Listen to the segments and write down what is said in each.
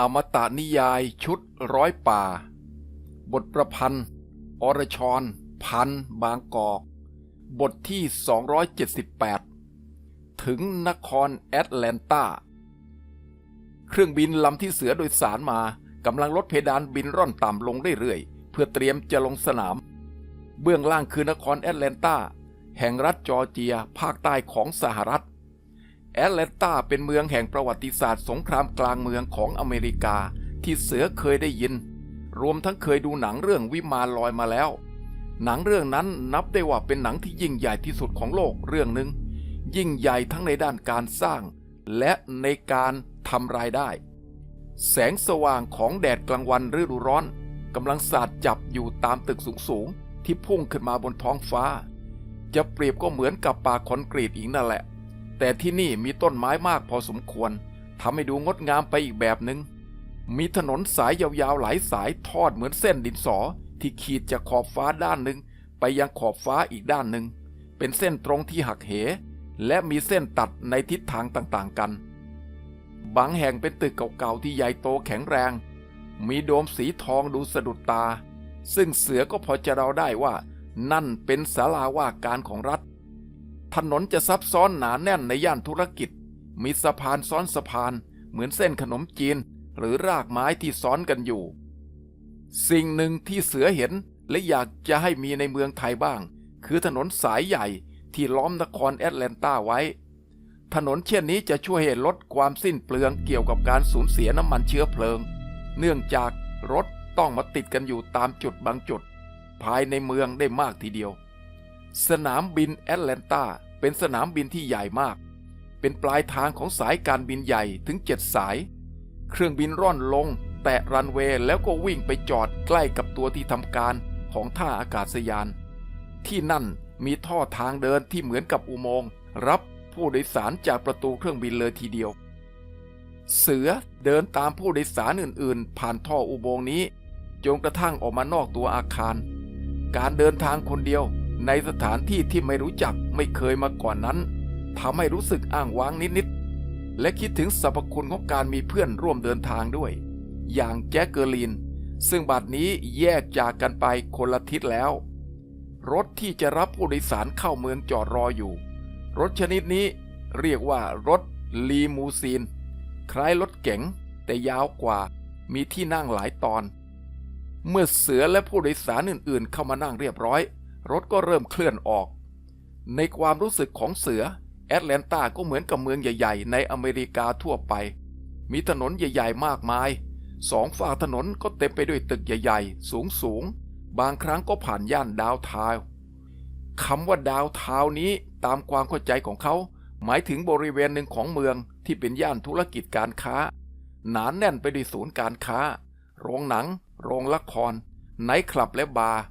อมตะนิยายชุดร้อยป่า บทประพันธ์ อรชร พัน บางกอก บทที่ 278 ถึงนครแอตแลนตา เครื่องบินลำที่เสือโดยสารมากำลังลดเพดานบินร่อนต่ำลงเรื่อยๆ เพื่อเตรียมจะลงสนาม เบื้องล่างคือนครแอตแลนตา แห่งรัฐจอร์เจียภาคใต้ของสหรัฐ แอตแลนตาเป็นเมืองแห่งประวัติศาสตร์สงครามกลางเมืองของอเมริกา ที่เสือเคยได้ยิน รวมทั้งเคยดูหนังเรื่องวิมานลอยมาแล้ว หนังเรื่องนั้นนับได้ว่าเป็นหนังที่ยิ่งใหญ่ที่สุดของโลกเรื่องหนึ่งยิ่งใหญ่ทั้งในด้านการสร้าง และในการทำรายได้ แสงสว่างของแดดกลางวันฤดูร้อนกำลังสาดจับอยู่ตามตึกสูงๆที่พุ่งขึ้นมาบนท้องฟ้า จะเปรียบก็เหมือนกับป่าคอนกรีตอีกนั่นแหละ แต่ที่นี่มีต้นไม้มากพอสมควรทำให้ดูงดงามไปอีกแบบหนึง่งมีถนนสายยาวๆหลายสายทอดเหมือนเส้นดินสอ ที่ขีดจากขอบฟ้าด้านหนึ่งไปยังขอบฟ้าอีกด้านหนึ่งเป็นเส้นตรงที่หักเห และมีเส้นตัดในทิศทางต่างๆกัน บางแห่งเป็นตึกเก่าๆที่ใหญ่โตแข็งแรง มีโดมสีทองดูสะดุดตา ซึ่งเสือก็พอจะเดาได้ว่า นั่นเป็นศาลาว่าการของรัฐ ถนนจะซับซ้อนหนาแน่นในย่านธุรกิจ มีสะพานซ้อนสะพานเหมือนเส้นขนมจีน หรือรากไม้ที่ซ้อนกันอยู่ สิ่งหนึ่งที่เสือเห็นและอยากจะให้มีในเมืองไทยบ้าง คือถนนสายใหญ่ที่ล้อมนครแอตแลนตาไว้ ถนนเช่นนี้จะช่วยให้ลดความสิ้นเปลืองเกี่ยวกับการสูญเสียน้ำมันเชื้อเพลิง เนื่องจากรถต้องมาติดกันอยู่ตามจุดบางจุด ภายในเมืองได้มากทีเดียว สนามบินแอตแลนตาเป็นสนามบินที่ใหญ่มาก เป็นปลายทางของสายการบินใหญ่ถึงเจ็ดสาย เครื่องบินร่อนลง แตะรันเวย์แล้วก็วิ่งไปจอดใกล้กับตัวที่ทำการของท่าอากาศยาน ที่นั่นมีท่อทางเดินที่เหมือนกับอุโมงค์รับผู้โดยสารจากประตูเครื่องบินเลยทีเดียว เสือเดินตามผู้โดยสารอื่น ๆ ผ่านท่ออุโมงค์นี้จนกระทั่งออกมานอกตัวอาคาร การเดินทางคนเดียว ในสถานที่ที่ไม่รู้จักไม่เคยมาก่อนนั้นทำให้รู้สึกอ้างว้างนิดๆ และคิดถึงสรรพคุณของการมีเพื่อนร่วมเดินทางด้วย อย่างแจ็คเกอร์ลินซึ่งบัดนี้แยกจากกันไปคนละทิศแล้ว รถที่จะรับผู้โดยสารเข้าเมืองจอดรออยู่ รถชนิดนี้เรียกว่ารถลีมูซีน คล้ายรถเก๋งแต่ยาวกว่ามีที่นั่งหลายตอน เมื่อเสือและผู้โดยสารอื่นๆ เข้ามานั่งเรียบร้อย รถก็เริ่มเคลื่อนออก ในความรู้สึกของเสือ แอตแลนตาก็เหมือนกับเมืองใหญ่ ๆ ในอเมริกาทั่วไป มีถนนใหญ่ ๆ มากมาย สองฝั่งถนนก็เต็มไปด้วยตึกใหญ่ ๆ สูง ๆ บางครั้งก็ผ่านย่านดาวทาวคำว่าดาวทาวน์นี้ตามความเข้าใจของเขา หมายถึงบริเวณหนึ่งของเมืองที่เป็นย่านธุรกิจการค้า หนานแน่นไปด้วยศูนย์การค้า โรงหนัง โรงละครไนท์คลับและบาร์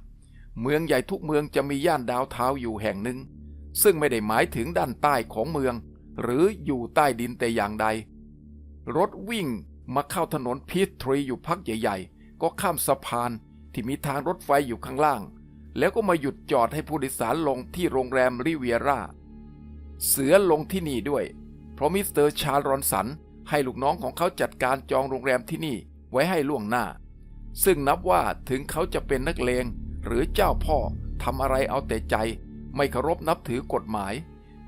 เมืองใหญ่ทุกเมืองจะมีย่านดาวเทาอยู่แห่งหนึ่ง ซึ่งไม่ได้หมายถึงด้านใต้ของเมือง หรืออยู่ใต้ดินแต่อย่างใด รถวิ่งมาเข้าถนนพีททรีอยู่พักใหญ่ ๆ ก็ข้ามสะพานที่มีทางรถไฟอยู่ข้างล่าง แล้วก็มาหยุดจอดให้ผู้โดยสารลงที่โรงแรมริเวียร่าเสือลงที่นี่ด้วย เพราะมิสเตอร์ชาลรอนสันให้ลูกน้องของเขาจัดการจองโรงแรมที่นี่ไว้ให้ล่วงหน้า ซึ่งนับว่าถึงเขาจะเป็นนักเลง หรือเจ้าพ่อทำอะไรเอาแต่ใจ ไม่เคารพนับถือกฎหมาย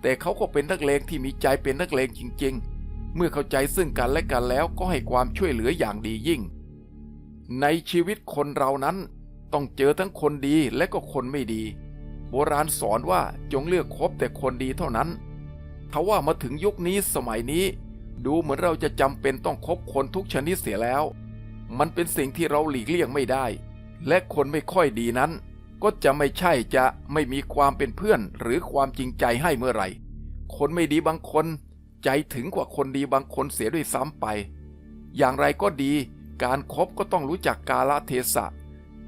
แต่เขาก็เป็นนักเลงที่มีใจเป็นนักเลงจริง ๆ เมื่อเข้าใจซึ่งกันและกันแล้วก็ให้ความช่วยเหลืออย่างดียิ่ง ในชีวิตคนเรานั้นต้องเจอทั้งคนดีและก็คนไม่ดี โบราณสอนว่าจงเลือกคบแต่คนดีเท่านั้นทว่ามาถึงยุคนี้สมัยนี้ ดูเหมือนเราจะจำเป็นต้องคบคนทุกชนิดเสียแล้ว มันเป็นสิ่งที่เราหลีกเลี่ยงไม่ได้ และคนไม่ค่อยดีนั้น ก็จะไม่ใช่จะไม่มีความเป็นเพื่อนหรือความจริงใจให้เมื่อไหร่ คนไม่ดีบางคน ใจถึงกว่าคนดีบางคนเสียด้วยซ้ำไป อย่างไรก็ดี การครบก็ต้องรู้จักกาลเทศะ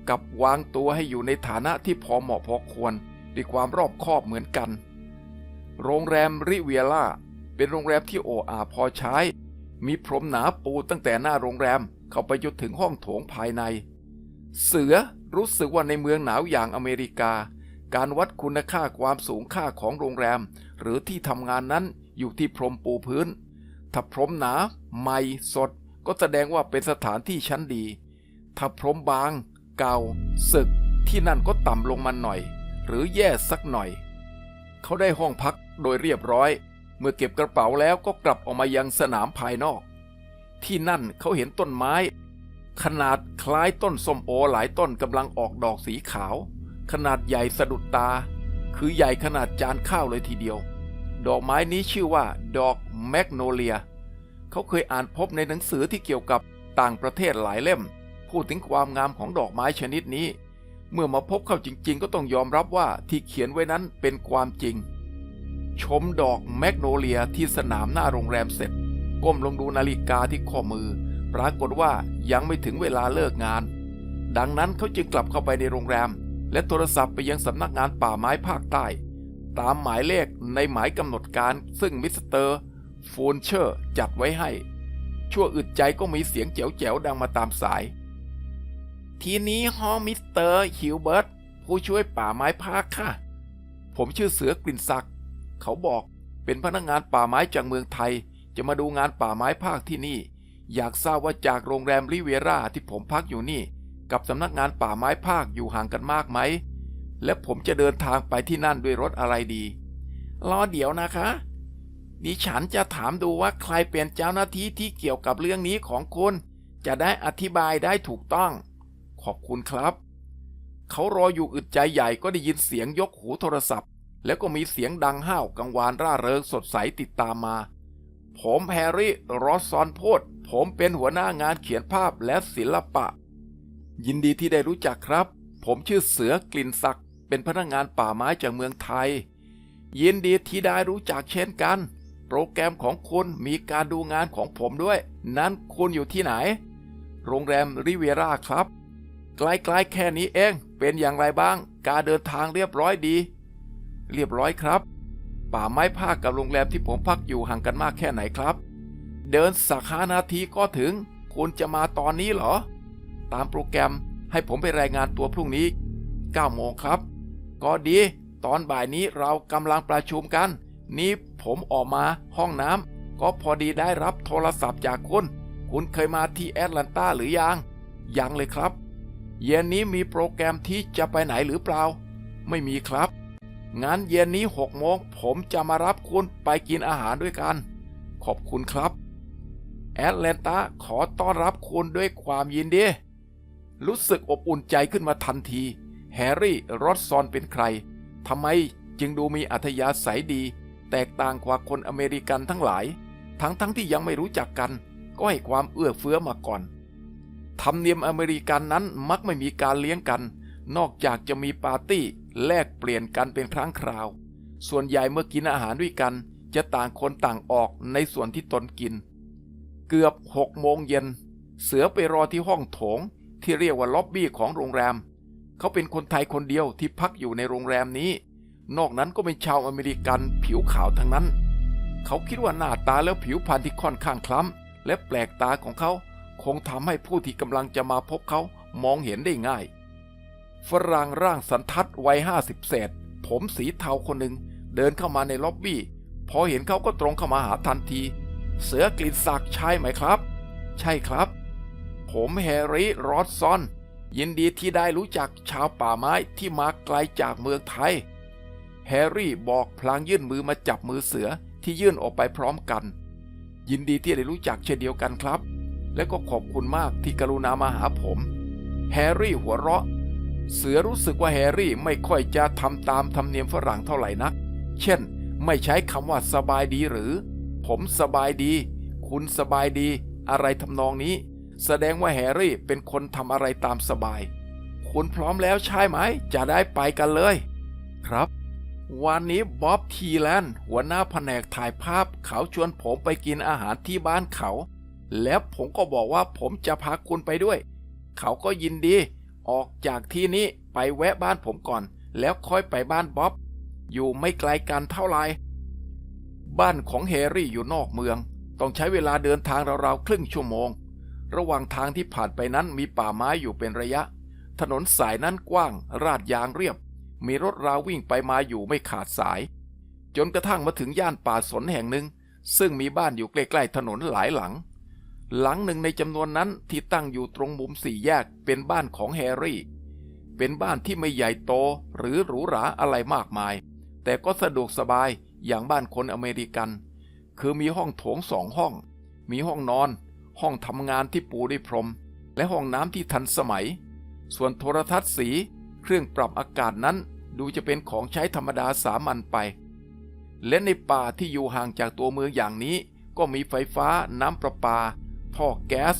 กับวางตัวให้อยู่ในฐานะที่พอเหมาะพอควรด้วยความรอบคอบเหมือนกัน โรงแรมริเวียล่าเป็นโรงแรมที่โออาพอใช้ มีพรมหนาปูตั้งแต่หน้าโรงแรมเข้าไปจนถึงห้องโถงภายใน เสือรู้สึกว่าในเมืองหนาวอย่างอเมริกา การวัดคุณค่าความสูงค่าของโรงแรม หรือที่ทำงานนั้นอยู่ที่พรมปูพื้น ถ้าพรมหนา ใหม่สด ก็แสดงว่าเป็นสถานที่ชั้นดี ถ้าพรมบาง เก่าศึก ที่นั่นก็ต่ำลงมาหน่อย หรือแย่สักหน่อย เขาได้ห้องพักโดยเรียบร้อย เมื่อเก็บกระเป๋าแล้วก็กลับออกมายังสนามภายนอก ที่นั่นเขาเห็นต้นไม้ ขนาดคล้ายต้นส้มโอหลายต้นกำลังออกดอกสีขาว ขนาดใหญ่สะดุดตา คือใหญ่ขนาดจานข้าวเลยทีเดียว ดอกไม้นี้ชื่อว่า ดอกแมกโนเลีย เขาเคยอ่านพบในหนังสือที่เกี่ยวกับต่างประเทศหลายเล่ม พูดถึงความงามของดอกไม้ชนิดนี้ เมื่อมาพบเข้าจริงๆ ก็ต้องยอมรับว่าที่เขียนไว้นั้นเป็นความจริง ชมดอกแมกโนเลียที่สนามหน้าโรงแรมเสร็จ ก้มลงดูนาฬิกาที่ข้อมือ ปรากฏว่ายังไม่ถึงเวลาเลิกงาน ดังนั้นเขาจึงกลับเข้าไปในโรงแรม และโทรศัพท์ไปยังสำนักงานป่าไม้ภาคใต้ ตามหมายเลขในหมายกำหนดการซึ่งมิสเตอร์ฟูนเชอร์จัดไว้ให้ ชั่วอึดใจก็มีเสียงแจ๋วๆดังมาตามสาย ทีนี้ฮอมิสเตอร์ฮิวเบิร์ตผู้ช่วยป่าไม้ภาคค่ะ ผมชื่อเสือกลิ่นศักดิ์เขาบอกเป็นพนักงานป่าไม้จากเมืองไทย จะมาดูงานป่าไม้ภาคที่นี่ อยากทราบว่าจากโรงแรมริเวราที่ผมพักอยู่นี่ กับสำนักงานป่าไม้ภาคอยู่ห่างกันมากไหม และผมจะเดินทางไปที่นั่นด้วยรถอะไรดี รอเดี๋ยวนะคะดิฉันจะถามดูว่าใครเป็นเจ้าหน้าที่ที่เกี่ยวกับเรื่องนี้ของคุณ จะได้อธิบายได้ถูกต้อง ขอบคุณครับ เขารออยู่อึดใจใหญ่ก็ได้ยินเสียงยกหูโทรศัพท์ แล้วก็มีเสียงดังห้าวกังวานร่าเริงสดใสติดตามมา ผมแฮร์รี่รอสซอนโพด ผมเป็นหัวหน้างานเขียนภาพและศิลปะ ยินดีที่ได้รู้จักครับ ผมชื่อเสือกลิ่นศักดิ์เป็นพนักงานป่าไม้จากเมืองไทย ยินดีที่ได้รู้จักเช่นกัน โปรแกรมของคุณมีการดูงานของผมด้วย นั้นคุณอยู่ที่ไหน โรงแรมริเวราครับใกล้ๆแค่นี้เองเป็นอย่างไรบ้าง การเดินทางเรียบร้อยดี เรียบร้อยครับ ป่าไม้ภาคกับโรงแรมที่ผมพักอยู่ห่างกันมากแค่ไหนครับ เดินสักห้านาทีก็ถึง คุณจะมาตอนนี้เหรอ ตามโปรแกรมให้ผมไปรายงานตัวพรุ่งนี้9โมงครับ ก็ดี ตอนบ่ายนี้เรากำลังประชุมกัน นี้ผมออกมาห้องน้ำก็พอดีได้รับโทรศัพท์จากคุณ คุณเคยมาที่แอตแลนตาหรือยัง ยังเลยครับ เย็นนี้มีโปรแกรมที่จะไปไหนหรือเปล่า ไม่มีครับ งั้นเย็นนี้หกโมงผมจะมารับคุณไปกินอาหารด้วยกัน ขอบคุณครับ แอตแลนตาขอต้อนรับคุณด้วยความยินดี รู้สึกอบอุ่นใจขึ้นมาทันที แฮร์รี่รอดซอนเป็นใครทำไมจึงดูมีอัธยาศัยดี แตกต่างกว่าคนอเมริกันทั้งหลาย ทั้งทั้งที่ยังไม่รู้จักกัน ก็ให้ความเอื้อเฟื้อมาก่อนธรรมเนียมอเมริกันนั้นมักไม่มีการเลี้ยงกัน นอกจากจะมีปาร์ตี้แลกเปลี่ยนกันเป็นครั้งคราว ส่วนใหญ่เมื่อกินอาหารด้วยกัน จะต่างคนต่างออกในส่วนที่ตนกิน เกือบหกโมงเย็น เสือไปรอที่ห้องโถงที่เรียกว่าล็อบบี้ของโรงแรม เขาเป็นคนไทยคนเดียวที่พักอยู่ในโรงแรมนี้ นอกนั้นก็เป็นชาวอเมริกันผิวขาวทั้งนั้น เขาคิดว่าหน้าตาและผิวพรรณที่ค่อนข้างคล้ำและแปลกตาของเขาคงทำให้ผู้ที่กำลังจะมาพบเขามองเห็นได้ง่าย ฝรั่งร่างสันทัดวัยห้าสิบเศษ ผมสีเทาคนหนึ่งเดินเข้ามาในล็อบบี้ พอเห็นเขาก็ตรงเข้ามาหาทันที เสือกลิ่นศักใช่ไหมครับ ใช่ครับ ผมแฮร์รี่รอดซอน ยินดีที่ได้รู้จักชาวป่าไม้ที่มาไกลจากเมืองไทย แฮร์รี่บอกพลางยื่นมือมาจับมือเสือที่ยื่นออกไปพร้อมกัน ยินดีที่ได้รู้จักเช่นเดียวกันครับ และก็ขอบคุณมากที่กรุณามาหาผม แฮร์รี่หัวเราะ เสือรู้สึกว่าแฮร์รี่ไม่ค่อยจะทำตามธรรมเนียมฝรั่งเท่าไหร่นัก เช่น ไม่ใช้คำว่าสบายดีหรือ ผมสบายดี คุณสบายดี อะไรทำนองนี้ แสดงว่าแฮร์รี่เป็นคนทำอะไรตามสบาย คุณพร้อมแล้วใช่ไหม จะได้ไปกันเลย ครับ วันนี้บ๊อบทีแลนด์หัวหน้าแผนกถ่ายภาพเขาชวนผมไปกินอาหารที่บ้านเขา แล้วผมก็บอกว่าผมจะพาคุณไปด้วย เขาก็ยินดี ออกจากที่นี้ไปแวะบ้านผมก่อน แล้วค่อยไปบ้านบ๊อบอยู่ไม่ไกลกันเท่าไหร่ บ้านของแฮร์รี่อยู่นอกเมือง ต้องใช้เวลาเดินทางราวๆครึ่งชั่วโมง ระหว่างทางที่ผ่านไปนั้นมีป่าไม้อยู่เป็นระยะ ถนนสายนั้นกว้างราดยางเรียบ มีรถราวิ่งไปมาอยู่ไม่ขาดสาย จนกระทั่งมาถึงย่านป่าสนแห่งหนึ่ง ซึ่งมีบ้านอยู่ใกล้ๆถนนหลายหลัง หลังหนึ่งในจำนวนนั้นที่ตั้งอยู่ตรงมุมสี่แยกเป็นบ้านของแฮร์รี่เป็นบ้านที่ไม่ใหญ่โตหรือหรูหราอะไรมากมาย แต่ก็สะดวกสบาย อย่างบ้านคนอเมริกัน คือมีห้องโถงสองห้อง มีห้องนอน ห้องทำงานที่ปูด้วยพรม และห้องน้ำที่ทันสมัย ส่วนโทรทัศน์สี เครื่องปรับอากาศนั้นดูจะเป็นของใช้ธรรมดาสามัญไป และในป่าที่อยู่ห่างจากตัวเมืองอย่างนี้ ก็มีไฟฟ้าน้ำประปา ท่อแก๊ส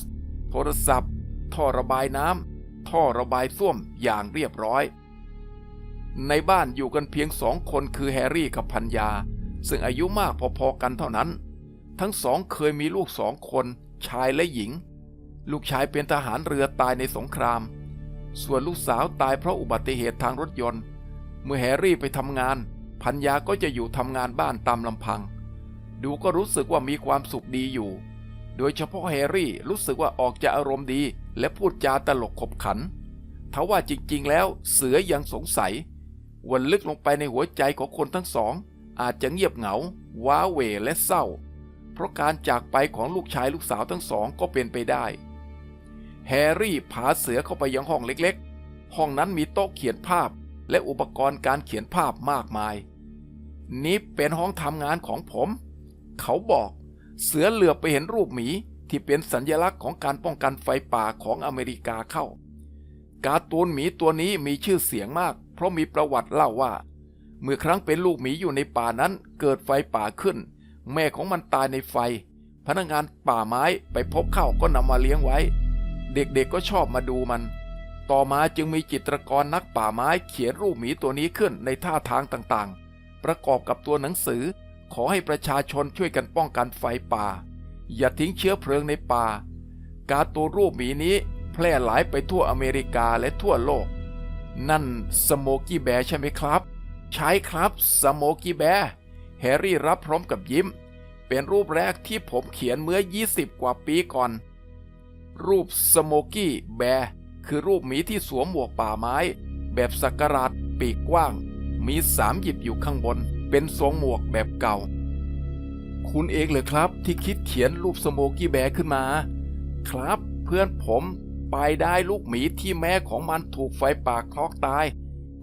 โทรศัพท์ ท่อระบายน้ำท่อระบายส้วมอย่างเรียบร้อย ในบ้านอยู่กันเพียงสองคนคือแฮร์รี่กับพัญญา ซึ่งอายุมากพอๆกันเท่านั้น ทั้งสองเคยมีลูกสองคน ชายและหญิง ลูกชายเป็นทหารเรือตายในสงคราม ส่วนลูกสาวตายเพราะอุบัติเหตุทางรถยนต์ เมื่อแฮร์รี่ไปทำงาน พัญญาก็จะอยู่ทำงานบ้านตามลำพัง ดูก็รู้สึกว่ามีความสุขดีอยู่ โดยเฉพาะแฮร์รี่รู้สึกว่าออกจะอารมณ์ดี และพูดจาตลกขบขันทว่าจริงๆแล้วเสือยังสงสัย วันลึกลงไปในหัวใจของคนทั้งสอง อาจจะเงียบเหงา ว้าเหวและเศร้า เพราะการจากไปของลูกชายลูกสาวทั้งสองก็เป็นไปได้ แฮร์รี่พาเสือเข้าไปยังห้องเล็กๆ ห้องนั้นมีโต๊ะเขียนภาพ และอุปกรณ์การเขียนภาพมากมาย นี่เป็นห้องทำงานของผม เขาบอก เสือเหลือบไปเห็นรูปหมีที่เป็นสัญลักษณ์ของการป้องกันไฟป่าของอเมริกาเข้า การ์ตูนหมีตัวนี้มีชื่อเสียงมาก ราะมีประวัติเล่าว่า เมื่อครั้งเป็นลูกหมีอยู่ในป่านั้นเกิดไฟป่าขึ้น แม่ของมันตายในไฟ พนักงานป่าไม้ไปพบเข้าก็นำมาเลี้ยงไว้ เด็กๆก็ชอบมาดูมัน ต่อมาจึงมีจิตรกรนักป่าไม้เขียนรูปหมีตัวนี้ขึ้นในท่าทางต่างๆ ประกอบกับตัวหนังสือ ขอให้ประชาชนช่วยกันป้องกันไฟป่า อย่าทิ้งเชื้อเพลิงในป่า การตูนรูปหมีนี้แพร่หลายไปทั่วอเมริกาและทั่วโลก นั่นสโมกี้แบร์ใช่ไหมครับ ใช่ครับสโมกี้แบร์แฮร์รี่รับพร้อมกับยิ้ม เป็นรูปแรกที่ผมเขียนเมื่อ 20 กว่าปีก่อน รูปสโมกี้แบร์คือรูปหมีที่สวมหมวกป่าไม้ แบบสักการะปีกกว้าง มีสามหยิบอยู่ข้างบน เป็นทรงหมวกแบบเก่า คุณเองเลยครับที่คิดเขียนรูปสโมกี้แบร์ขึ้นมา ครับเพื่อนผม ไปได้ลูกหมีที่แม่ของมันถูกไฟป่าคลอกตาย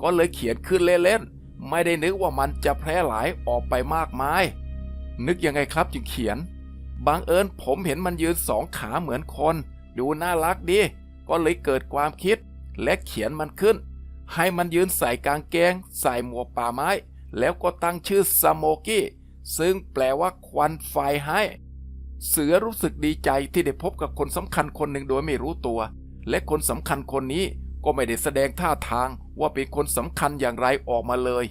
ก็เลยเขียนขึ้นเล่นๆ ไม่ได้นึกว่ามันจะแพร่หลายออกไปมากมาย นึกยังไงครับจึงเขียน บางเอิญผมเห็นมันยืนสองขาเหมือนคน ดูน่ารักดี ก็เลยเกิดความคิด และเขียนมันขึ้น ให้มันยืนใส่กางเกง ใส่หมวกป่าไม้ แล้วก็ตั้งชื่อสโมกี้ ซึ่งแปลว่าควันไฟให้เสือรู้สึกดีใจที่ได้พบกับคนสำคัญคนหนึ่งโดยไม่รู้ตัว และคนสำคัญคนนี้ก็ไม่ได้แสดงท่าทางว่าเป็นคนสำคัญอย่างไรออกมาเลย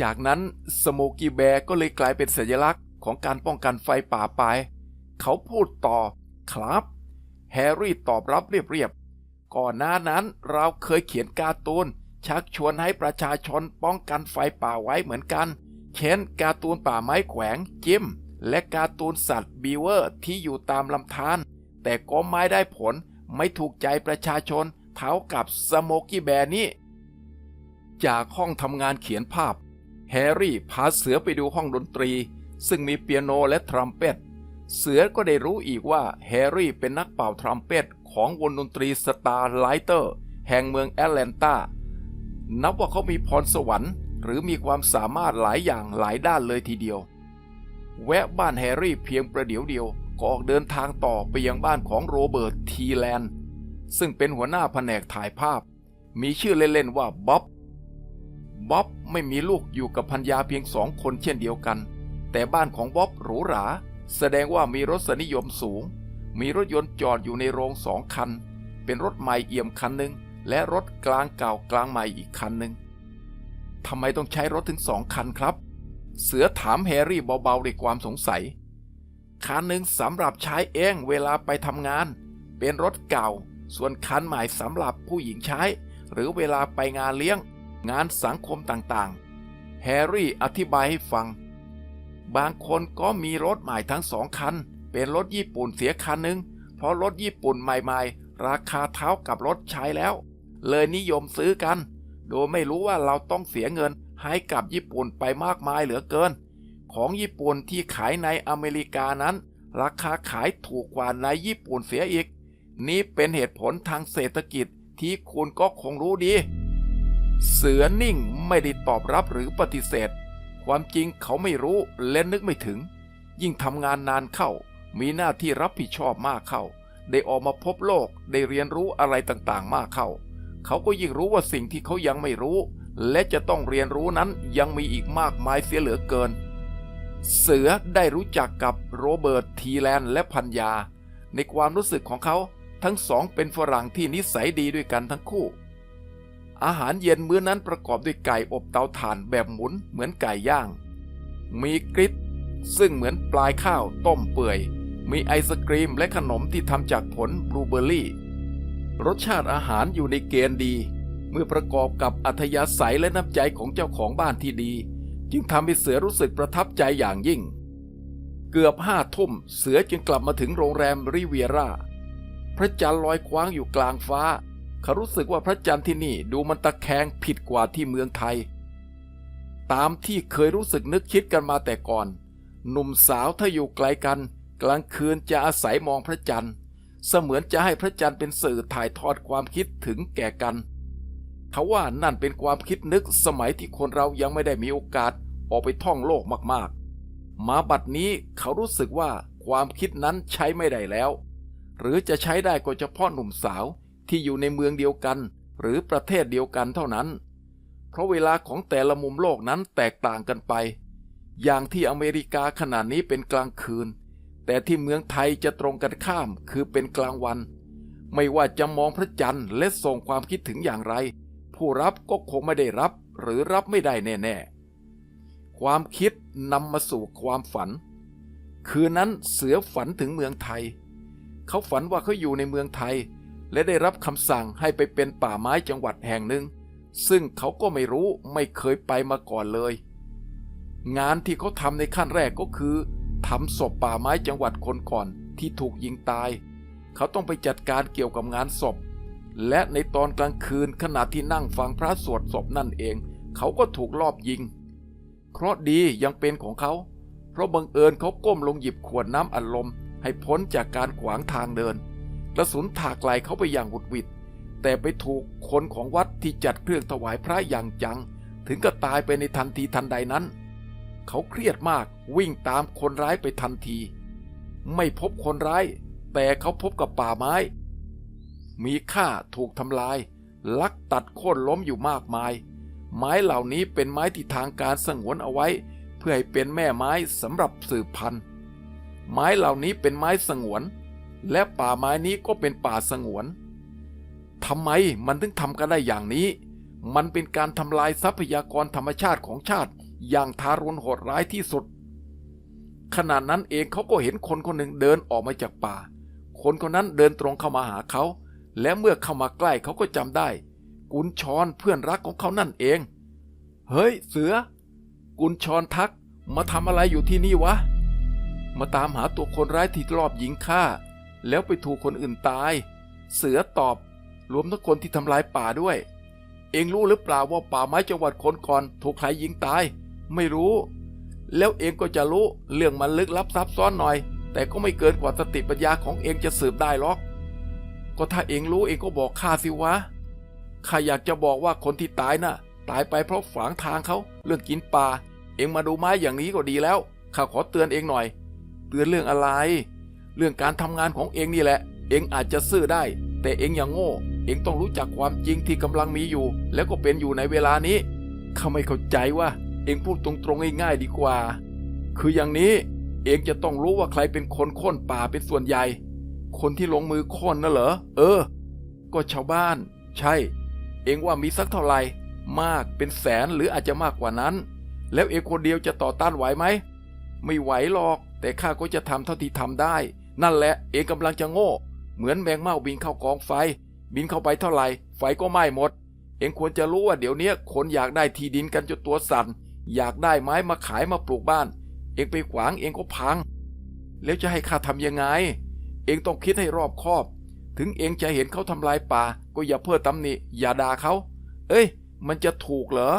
จากนั้นสโมกี้แบร์ก็เลยกลายเป็นสัญลักษณ์ของการป้องกันไฟป่าไป เขาพูดต่อ ครับ แฮร์รี่ตอบรับเรียบๆ ก่อนหน้านั้นเราเคยเขียนการ์ตูนชักชวนให้ประชาชนป้องกันไฟป่าไว้เหมือนกัน เช่นการ์ตูนป่าไม้แขวงจิมและการ์ตูนสัตว์บีเวอร์ที่อยู่ตามลำธารแต่ก็ไม่ได้ผล ไม่ถูกใจประชาชนเท่ากับสโมกี้แบร์นี่จากห้องทำงานเขียนภาพ แฮร์รี่พาเสือไปดูห้องดนตรี ซึ่งมีเปียโนและทรัมเป็ตเสือก็ได้รู้อีกว่าแฮร์รี่เป็นนักเป่าทรัมเป็ตของวงดนตรีสตาร์ไลเตอร์ แห่งเมืองแอตแลนตานับว่าเขามีพรสวรรค์ หรือมีความสามารถหลายอย่างหลายด้านเลยทีเดียว แวะบ้านแฮร์รี่เพียงประเดี๋ยวเดียว ก็ออกเดินทางต่อไปยังบ้านของโรเบิร์ตทีแลนด์ซึ่งเป็นหัวหน้าแผนกถ่ายภาพ มีชื่อเล่นๆว่าบ๊อบบ๊อบไม่มีลูกอยู่กับพัญญาเพียงสองคนเช่นเดียวกัน แต่บ้านของบ๊อบหรูหรา แสดงว่ามีรสนิยมสูง มีรถยนต์จอดอยู่ในโรงสองคัน เป็นรถใหม่เอี่ยมคันหนึ่งและรถกลางเก่ากลางใหม่อีกคันหนึ่งทำไมต้องใช้รถถึงสองคันครับ เสือถามแฮร์รี่เบาๆด้วยความสงสัย คันหนึ่งสำหรับใช้เองเวลาไปทำงาน เป็นรถเก่า ส่วนคันใหม่สำหรับผู้หญิงใช้ หรือเวลาไปงานเลี้ยง งานสังคมต่างๆ แฮร์รี่อธิบายให้ฟัง บางคนก็มีรถใหม่ทั้งสองคัน เป็นรถญี่ปุ่นเสียคันหนึ่งเพราะรถญี่ปุ่นใหม่ๆ ราคาเท่ากับรถใช้แล้ว เลยนิยมซื้อกัน โดยไม่รู้ว่าเราต้องเสียเงินให้กับญี่ปุ่นไปมากมายเหลือเกิน ของญี่ปุ่นที่ขายในอเมริกานั้น ราคาขายถูกกว่าในญี่ปุ่นเสียอีก นี่เป็นเหตุผลทางเศรษฐกิจที่คุณก็คงรู้ดี เสือนิ่งไม่ได้ตอบรับหรือปฏิเสธ ความจริงเขาไม่รู้และนึกไม่ถึง ยิ่งทำงานนานเข้า มีหน้าที่รับผิดชอบมากเข้า ได้ออกมาพบโลกได้เรียนรู้อะไรต่างๆ มากเข้า เขาก็ยิ่งรู้ว่าสิ่งที่เขายังไม่รู้ และจะต้องเรียนรู้นั้นยังมีอีกมากมายเสียเหลือเกิน เสือได้รู้จักกับโรเบิร์ตทีแลนด์และพัญญาในความรู้สึกของเขาทั้งสองเป็นฝรั่งที่นิสัยดีด้วยกันทั้งคู่ อาหารเย็นมื้อนั้นประกอบด้วยไก่อบเตาถ่านแบบหมุนเหมือนไก่ย่าง มีกริดซึ่งเหมือนปลายข้าวต้มเปื่อย มีไอศกรีมและขนมที่ทำจากผลบลูเบอร์รี่ รสชาติอาหารอยู่ในเกณฑ์ดี เมื่อประกอบกับอัธยาศัยและน้ำใจของเจ้าของบ้านที่ดี จึงทำให้เสือรู้สึกประทับใจอย่างยิ่ง เกือบห้าทุ่มเสือจึงกลับมาถึงโรงแรมริเวียร่า พระจันทร์ลอยคว้างอยู่กลางฟ้า เขารู้สึกว่าพระจันทร์ที่นี่ดูมันตะแคงผิดกว่าที่เมืองไทย ตามที่เคยรู้สึกนึกคิดกันมาแต่ก่อน หนุ่มสาวถ้าอยู่ไกลกัน กลางคืนจะอาศัยมองพระจันทร์ เสมือนจะให้พระจันทร์เป็นสื่อถ่ายทอดความคิดถึงแก่กัน เขาว่านั่นเป็นความคิดนึกสมัยที่คนเรายังไม่ได้มีโอกาสออกไปท่องโลกมากๆ มาบัดนี้เขารู้สึกว่าความคิดนั้นใช้ไม่ได้แล้ว หรือจะใช้ได้ก็เฉพาะหนุ่มสาวที่อยู่ในเมืองเดียวกัน หรือประเทศเดียวกันเท่านั้น เพราะเวลาของแต่ละมุมโลกนั้นแตกต่างกันไป อย่างที่อเมริกาขนาดนี้เป็นกลางคืน แต่ที่เมืองไทยจะตรงกันข้ามคือเป็นกลางวัน ไม่ว่าจะมองพระจันทร์และส่งความคิดถึงอย่างไร ผู้รับก็คงไม่ได้รับหรือรับไม่ได้แน่ๆ ความคิดนำมาสู่ความฝัน คืนนั้นเสือฝันถึงเมืองไทย เขาฝันว่าเขาอยู่ในเมืองไทย และได้รับคำสั่งให้ไปเป็นป่าไม้จังหวัดแห่งหนึ่ง ซึ่งเขาก็ไม่รู้ไม่เคยไปมาก่อนเลย งานที่เขาทำในขั้นแรกก็คือทำศพป่าไม้จังหวัดคนก่อนที่ถูกยิงตาย เขาต้องไปจัดการเกี่ยวกับงานศพ และในตอนกลางคืนขณะที่นั่งฟังพระสวดศพนั่นเอง เขาก็ถูกลอบยิง เคราะดียังเป็นของเขา เพราะบังเอิญเขาก้มลงหยิบขวดน้ำอัดลม ให้พ้นจากการขวางทางเดิน กระสุนถากไกลเขาไปอย่างหุดหวิด แต่ไปถูกคนของวัดที่จัดเครื่องถวายพระอย่างจัง ถึงก็ตายไปในทันทีทันใดนั้น เขาเครียดมากวิ่งตามคนร้ายไปทันที ไม่พบคนร้าย แต่เขาพบกับป่าไม้ มีค่าถูกทำลาย ลักตัดโค่นล้มอยู่มากมาย ไม้เหล่านี้เป็นไม้ที่ทางการสงวนเอาไว้ เพื่อให้เป็นแม่ไม้สำหรับสืบพันธุ์ ไม้เหล่านี้เป็นไม้สงวน และป่าไม้นี้ก็เป็นป่าสงวนทำไมมันถึงทำกันได้อย่างนี้ มันเป็นการทำลายทรัพยากรธรรมชาติของชาติอย่างทารุณโหดร้ายที่สุด ขณะนั้นเองเขาก็เห็นคนคนหนึ่งเดินออกมาจากป่า คนคนนั้นเดินตรงเข้ามาหาเขา และเมื่อเข้ามาใกล้เขาก็จำได้ กุญชรเพื่อนรักของเขานั่นเอง เฮ้ย เสือ กุญชรทักมาทำอะไรอยู่ที่นี่วะ มาตามหาตัวคนร้ายที่รอบหญิงฆ่า แล้วไปถูกคนอื่นตาย เสือตอบ รวมทั้งคนที่ทำลายป่าด้วย เองรู้หรือเปล่าว่าป่าไม้จังหวัดคนก่อนถูกใครยิงตาย ไม่รู้ แล้วเองก็จะรู้เรื่องมันลึกลับซับซ้อนหน่อย แต่ก็ไม่เกินกว่าสติปัญญาของเองจะสืบได้หรอก ก็ถ้าเองรู้เองก็บอกข้าสิวะข้าอยากจะบอกว่าคนที่ตายน่ะ ตายไปเพราะฝางทางเขาเรื่องกินปลาเองมาดูไม้อย่างนี้ก็ดีแล้วข้าขอเตือนเองหน่อย เตือนเรื่องอะไร เรื่องการทำงานของเองนี่แหละ เองอาจจะซื่อได้ แต่เองอย่างโง่ เองต้องรู้จักความจริงที่กำลังมีอยู่ แล้วก็เป็นอยู่ในเวลานี้ข้าไม่เข้าใจว่า เองพูดตรงๆง่ายๆดีกว่า คืออย่างนี้เองจะต้องรู้ว่าใครเป็นคนค่นป่าเป็นส่วนใหญ่ คนที่ลงมือโค่นน่ะเหรอ เออ ก็ชาวบ้าน ใช่ เองว่ามีสักเท่าไหร่ มากเป็นแสนหรืออาจจะมากกว่านั้น แล้วเองคนเดียวจะต่อต้านไหวไหม ไม่ไหวหรอก แต่ข้าก็จะทำเท่าที่ทำได้ นั่นแหละ เองกำลังจะโง่ เหมือนแมงเม่าบินเข้ากองไฟ บินเข้าไปเท่าไหร่ ไฟก็ไหม้หมด เองควรจะรู้ว่าเดี๋ยวนี้คนอยากได้ที่ดินกันจนตัวสั่น อยากได้ไม้มาขายมาปลูกบ้าน เองไปขวางเองก็พัง แล้วจะให้ข้าทำยังไง องต้องคิดให้รอบคอบ ถึงเองจะเห็นเขาทำลายป่า ก็อย่าเพื่อตำหนิ อย่าด่าเขา เอ้ย มันจะถูกเหรอ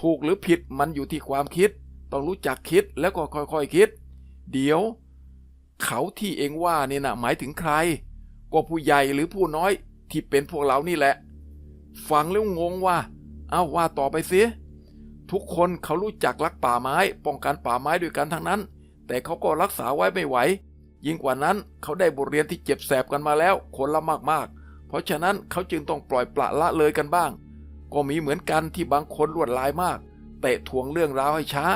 ถูกหรือผิดมันอยู่ที่ความคิด ต้องรู้จักคิดแล้วก็ค่อยๆคิด เดี๋ยว เขาที่เองว่าเนี่ยนะหมายถึงใคร ก็ผู้ใหญ่หรือผู้น้อยที่เป็นพวกเรานี่แหละ ฟังแล้วงงว่า เอาว่าต่อไปสิทุกคนเขารู้จักรักป่าไม้ ป้องกันป่าไม้ด้วยกันทั้งนั้น แต่เขาก็รักษาไว้ไม่ไหว ยิ่งกว่านั้นเขาได้บทเรียนที่เจ็บแสบกันมาแล้วคนละมากๆ เพราะฉะนั้นเขาจึงต้องปล่อยปละละเลยกันบ้าง ก็มีเหมือนกันที่บางคนลวดลายมากเตะทวงเรื่องราวให้ช้า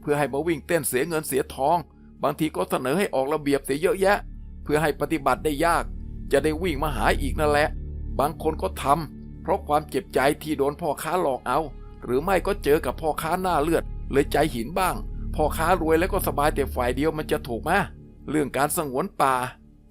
เพื่อให้มาวิ่งเต้นเสียเงินเสียทอง บางทีก็เสนอให้ออกระเบียบเสียเยอะแยะ เพื่อให้ปฏิบัติได้ยาก จะได้วิ่งมาหาอีกนั่นแหละ บางคนก็ทำเพราะความเจ็บใจที่โดนพ่อค้าหลอกเอา หรือไม่ก็เจอกับพ่อค้าหน้าเลือด เลยใจหินบ้างพ่อค้ารวยแล้วก็สบายแต่ฝ่ายเดียวมันจะถูกไหม เรื่องการสงวนป่า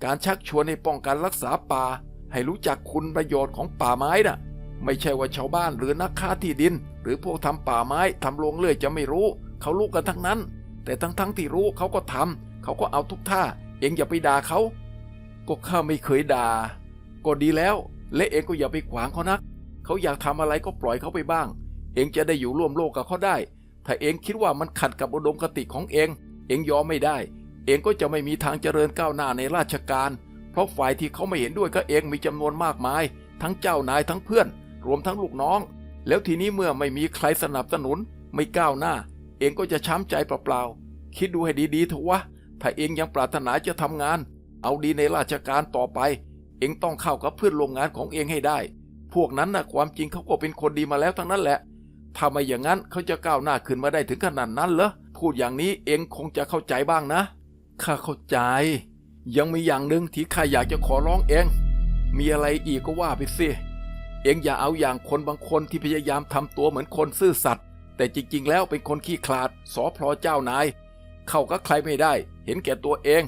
การชักชวนให้ป้องกันรักษาป่า ให้รู้จักคุณประโยชน์ของป่าไม้น่ะ ไม่ใช่ว่าชาวบ้านหรือนักค้าที่ดิน หรือพวกทำป่าไม้ทำโรงเลื่อยจะไม่รู้ เขารู้กันทั้งนั้น แต่ทั้งๆทที่รู้เขาก็ทำเขาก็เอาทุกท่า เองอย่าไปด่าเขา ก็ข้าไม่เคยด่า ก็ดีแล้ว และเองก็อย่าไปขวางเขานัก เขาอยากทำอะไรก็ปล่อยเขาไปบ้าง เองจะได้อยู่ร่วมโลกกับเขาได้ ถ้าเองคิดว่ามันขัดกับอุดมคติของเอง เองยอมไม่ได้ เองก็จะไม่มีทางเจริญก้าวหน้าในราชการ เพราะฝ่ายที่เขาไม่เห็นด้วยก็เองมีจำนวนมากมาย ทั้งเจ้านายทั้งเพื่อน รวมทั้งลูกน้อง แล้วทีนี้เมื่อไม่มีใครสนับสนุน ไม่ก้าวหน้า เองก็จะช้ำใจเปล่าๆคิดดูให้ดีๆเถอะวะถ้าเองยังปรารถนาจะทำงาน เอาดีในราชการต่อไป เองต้องเข้ากับเพื่อนร่วมงานของเองให้ได้ พวกนั้นนะความจริงเขาก็เป็นคนดีมาแล้วทั้งนั้นแหละถ้าไม่อย่างนั้นเขาจะก้าวหน้าขึ้นมาได้ถึงขนาดนั้นเหรอพูดอย่างนี้เองคงจะเข้าใจบ้างนะ ข้าเข้าใจ ยังมีอย่างหนึ่งที่ข้าอยากจะขอร้องเอง มีอะไรอีกก็ว่าไปสิเองอย่าเอาอย่างคนบางคนที่พยายามทำตัวเหมือนคนซื่อสัตย์แต่จริง ๆ แล้วเป็นคนขี้ขลาดสอพลอเจ้านาย เข้ากับใครไม่ได้ เห็นแก่ตัวเอง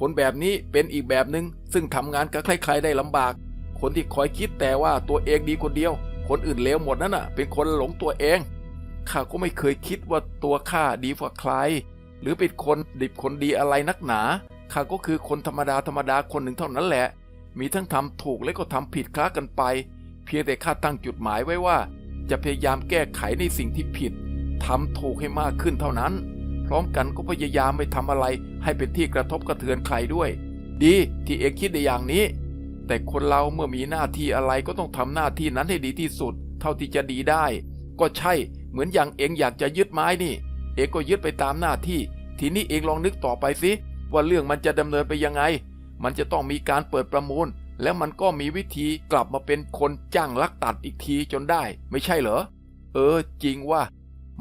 คนแบบนี้เป็นอีกแบบหนึ่งซึ่งทำงานกับใครๆได้ลำบาก คนที่คอยคิดแต่ว่าตัวเองดีคนเดียว คนอื่นเลวหมดนั่นน่ะ เป็นคนหลงตัวเองข้าก็ไม่เคยคิดว่าตัวข้าดีกว่าใคร หรือเป็นคนดิบคนดีอะไรนักหนาข้าก็คือคนธรรมดาธรรมดาคนหนึ่งเท่านั้นแหละ มีทั้งทำถูกและก็ทำผิดคล้ากันไป เพียงแต่ข้าตั้งจุดหมายไว้ว่า จะพยายามแก้ไขในสิ่งที่ผิดทำถูกให้มากขึ้นเท่านั้น พร้อมกันก็พยายามไม่ทำอะไร ให้เป็นที่กระทบกระเทือนใครด้วย ดีที่เอกคิดในอย่างนี้ แต่คนเราเมื่อมีหน้าที่อะไรก็ต้องทำหน้าที่นั้นให้ดีที่สุด เท่าที่จะดีได้ ก็ใช่เหมือนอย่างเองอยากจะยึดไม้นี่ เองก็ยึดไปตามหน้าที่ ทีนี้เองลองนึกต่อไปสิว่าเรื่องมันจะดำเนินไปยังไง มันจะต้องมีการเปิดประมูล แล้วมันก็มีวิธีกลับมาเป็นคนจ้างลักตัดอีกทีจนได้ ไม่ใช่เหรอ เออ จริงว่า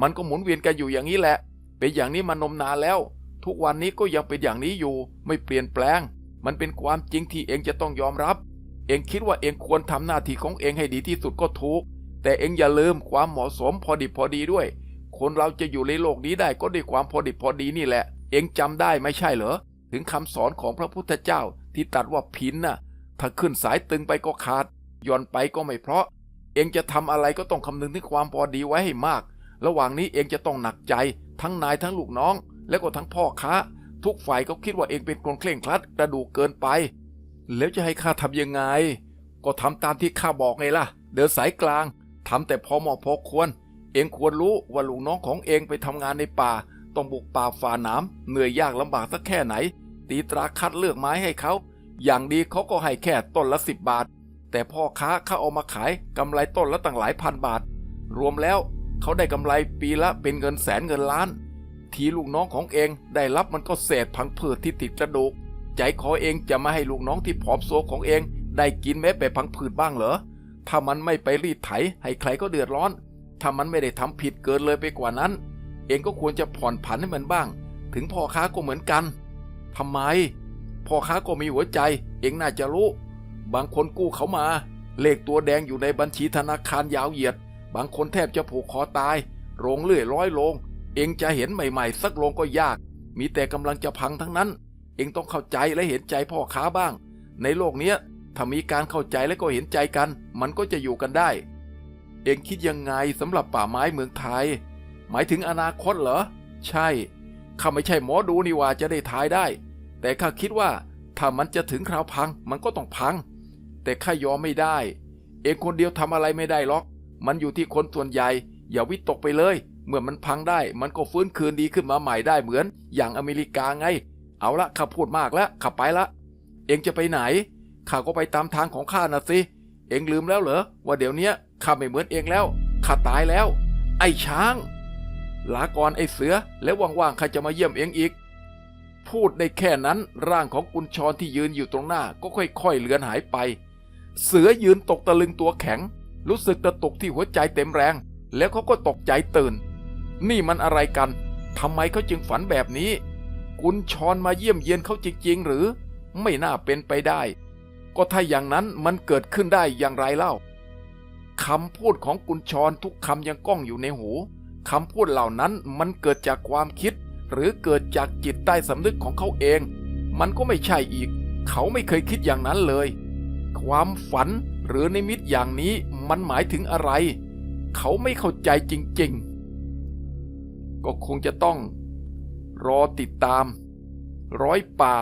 มันก็หมุนเวียนกันอยู่อย่างนี้แหละ เป็นอย่างนี้มานมนานแล้ว ทุกวันนี้ก็ยังเป็นอย่างนี้อยู่ ไม่เปลี่ยนแปลง มันเป็นความจริงที่เองจะต้องยอมรับ เองคิดว่าเองควรทำหน้าที่ของเองให้ดีที่สุดก็ถูก แต่เองอย่าลืมความเหมาะสมพอดิบพอดีด้วย คนเราจะอยู่ในโลกนี้ได้ก็ด้วยความพอดิบพอดีนี่แหละ เองจำได้ไม่ใช่เหรอ ถึงคำสอนของพระพุทธเจ้าที่ตรัสว่าพินน่ะ ถ้าขึ้นสายตึงไปก็ขาดย่อนไปก็ไม่เพราะ เองจะทำอะไรก็ต้องคำนึงถึงความพอดีไว้ให้มาก ระหว่างนี้เองจะต้องหนักใจ ทั้งนายทั้งลูกน้อง และก็ทั้งพ่อค้า ทุกฝ่ายก็คิดว่าเองเป็นคนเคร่งครัดกระดูกเกินไป แล้วจะให้ข้าทำยังไง ก็ทำตามที่ข้าบอกไงล่ะ เดินสายกลางทำแต่พอเหมาะพอควร เองควรรู้ว่าลูกน้องของเองไปทำงานในป่า ต้องบุกป่าฝ่าหนามเหนื่อยยากลำบากสักแค่ไหน ตีตราคัดเลือกไม้ให้เขา อย่างดีเขาก็ให้แค่ต้นละสิบบาท แต่พ่อค้าเขาเอามาขายกำไรต้นละตั้งหลายพันบาท รวมแล้วเขาได้กำไรปีละเป็นเงินแสนเงินล้าน ทีลูกน้องของเองได้รับมันก็เศษพังผืดที่ติดกระดูก ใจคอเองจะมาให้ลูกน้องที่ผอมโซของเอง ได้กินแม้แต่พังผืดบ้างเหรอถ้ามันไม่ไปรีดไถให้ใครก็เดือดร้อน ถ้ามันไม่ได้ทำผิดเกินเลยไปกว่านั้น เองก็ควรจะผ่อนผันให้มันบ้าง ถึงพ่อค้าก็เหมือนกันทำไม พ่อค้าก็มีหัวใจ เองน่าจะรู้ บางคนกู้เขามา เลขตัวแดงอยู่ในบัญชีธนาคารยาวเหยียด บางคนแทบจะผูกคอตาย โรงเลื่อยร้อยโรงเองจะเห็นใหม่ๆ สักโรงก็ยาก มีแต่กำลังจะพังทั้งนั้น เองต้องเข้าใจและเห็นใจพ่อค้าบ้าง ในโลกเนี้ยถ้ามีการเข้าใจและก็เห็นใจกัน มันก็จะอยู่กันได้ เองคิดยังไงสำหรับป่าไม้เมืองไทย หมายถึงอนาคตเหรอ ใช่ ข้าไม่ใช่หมอดูนี่ว่าจะได้ทายได้ แต่ข้าคิดว่าถ้ามันจะถึงคราวพังมันก็ต้องพัง แต่ข้ายอมไม่ได้ เองคนเดียวทำอะไรไม่ได้หรอก มันอยู่ที่คนส่วนใหญ่ อย่าวิตกไปเลย เมื่อมันพังได้ มันก็ฟื้นคืนดีขึ้นมาใหม่ได้เหมือน อย่างอเมริกาไง เอาละข้าพูดมากแล้วข้าไปละ เองจะไปไหนข้าก็ไปตามทางของข้านะสิเองลืมแล้วเหรอว่าเดี๋ยวนี้ ข้าไม่เหมือนเองแล้ว ข้าตายแล้ว ไอ้ช้าง ลาก่อนไอ้เสือ แล้วว่างๆข้าจะมาเยี่ยมเองอีก พูดได้แค่นั้นร่างของกุญชรที่ยืนอยู่ตรงหน้าก็ค่อยๆเลือนหายไป เสือยืนตกตะลึงตัวแข็ง รู้สึกกระตุกที่หัวใจเต็มแรง แล้วเขาก็ตกใจตื่น นี่มันอะไรกันทำไมเขาจึงฝันแบบนี้ กุญชรมาเยี่ยมเยียนเขาจริงๆหรือ ไม่น่าเป็นไปได้ ก็ถ้าอย่างนั้นมันเกิดขึ้นได้อย่างไรเล่า คำพูดของกุญชรทุกคำยังก้องอยู่ในหูคำพูดเหล่านั้นมันเกิดจากความคิด หรือเกิดจากจิตใต้สำนึกของเขาเอง มันก็ไม่ใช่อีก เขาไม่เคยคิดอย่างนั้นเลย ความฝันหรือนิมิตอย่างนี้มันหมายถึงอะไร เขาไม่เข้าใจจริงๆ ก็คงจะต้อง รอติดตาม ร้อยป่า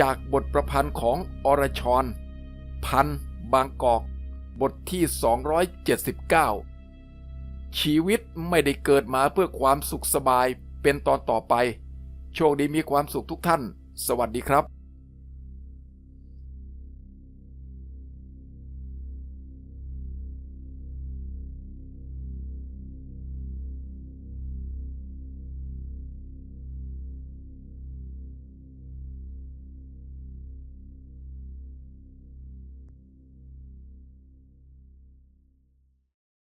จากบทประพันธ์ของอรชร พัน บางกอก บทที่ 279 ชีวิตไม่ได้เกิดมาเพื่อความสุขสบายเป็นตอนต่อไป โชคดีมีความสุขทุกท่าน สวัสดีครับ